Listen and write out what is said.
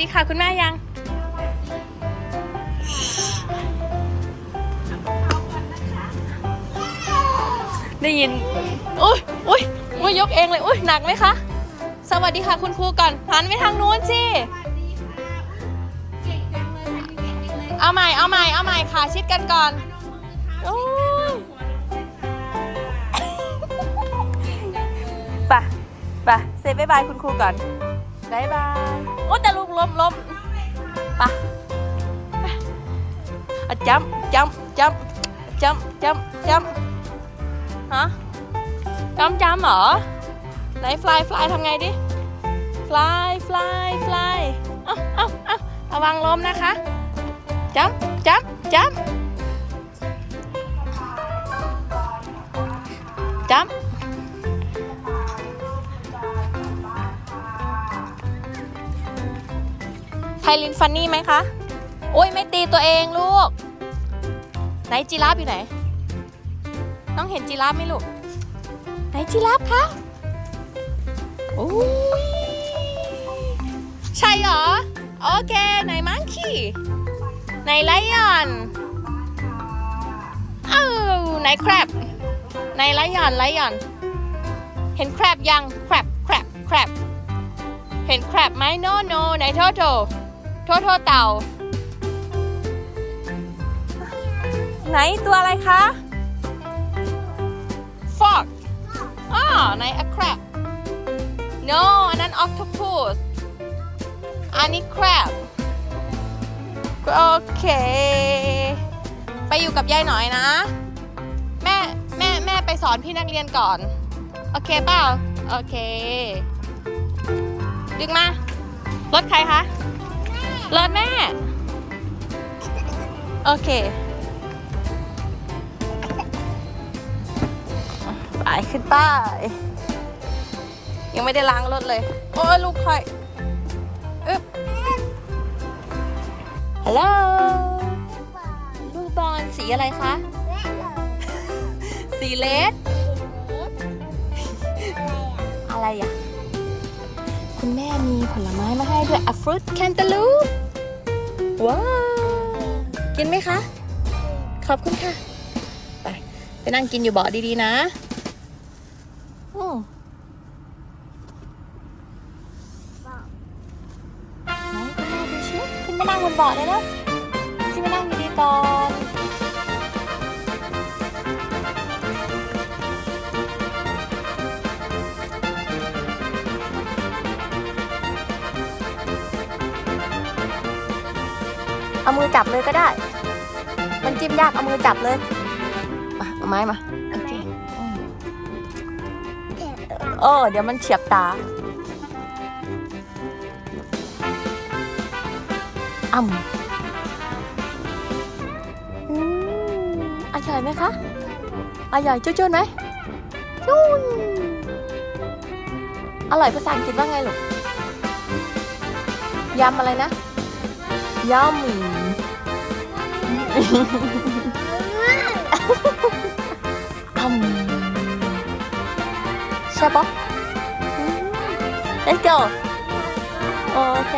ดีค่ะคุณแม่ยัง ได้ยิน อุ้ยอุ้ยอุ้ยยกเองเลย อุ้ยหนักไหมคะ สวัสดีค่ะคุณครูก่อนหันไปทางนู้นสิเอาใหม่ เอาใหม่ เอาใหม่ค่ะ ชิดกันก่อนโอ้ยไปไปเซฟบายบายคุณครูก่อนบายบาย โอ้แต่ ล้มล้มไปะจัมจัมจัมจัมจัมจัมฮะจัมจัมเหรอ ไหนฟลายฟลายทำไงดิฟลายฟลายฟลายเอ้าเอ้าเอ้าระวังล้มนะคะจัมจัมจัมจัม ไพลินฟันนี่ไหมคะ โอ้ยไม่ตีตัวเองลูก ไหนจีราฟอยู่ไหน น้องเห็นจีราฟไหมลูก ไหนจีราฟคะโอ้ยใช่เหรอ โอเค ไหนมังคีไหนไลออนเอ้าไหนแครบไหนไลออนไลออน เห็นแครบยังแครบแครบแครบเห็นแครบไหมโนโนไหนโทโท โทโทเต่า ไหนตัวอะไรคะฟอกอ๋อไหนอะแครบ no อันนั้น octopus อันนี้ crab โอเค ไปอยู่กับยายหน่อยนะ แม่แม่แม่ไปสอนพี่นักเรียนก่อน โอเคเปล่า โอเค ดึงมา รถใครคะ รถแม่ โอเค ไปขึ้นไป้ายยังไม่ได้ล้างรถเลย โอ้ยลูกค่อยอึ๊บฮัลโหลลูกบอลสีอะไรคะ สีเลส ผลไม้มาให้ด้วยอะฟรุตแคนตาลูปว้าวกินไหมคะ ขอบคุณค่ะ ไป ไปนั่งกินอยู่เบาะดีๆนะอืมไหนคุณแม่ดูชิขึ้นมานั่งบนเบาะเลยนะขึ้นมานั่งดีๆก่อน เอามือจับเลยก็ได้ มันจิ้มยากเอามือจับเลย มาเอาไม้มาโอเคอืมเออเดี๋ยวมันเฉียบตาอ่ำอืมอร่อยไหมคะอร่อยจุ้นๆไหมจุ้นอร่อยภาษาอังกฤษว่าไงลูกยำอะไรนะ ยำอืมใช่ปะอืม let's go โอเค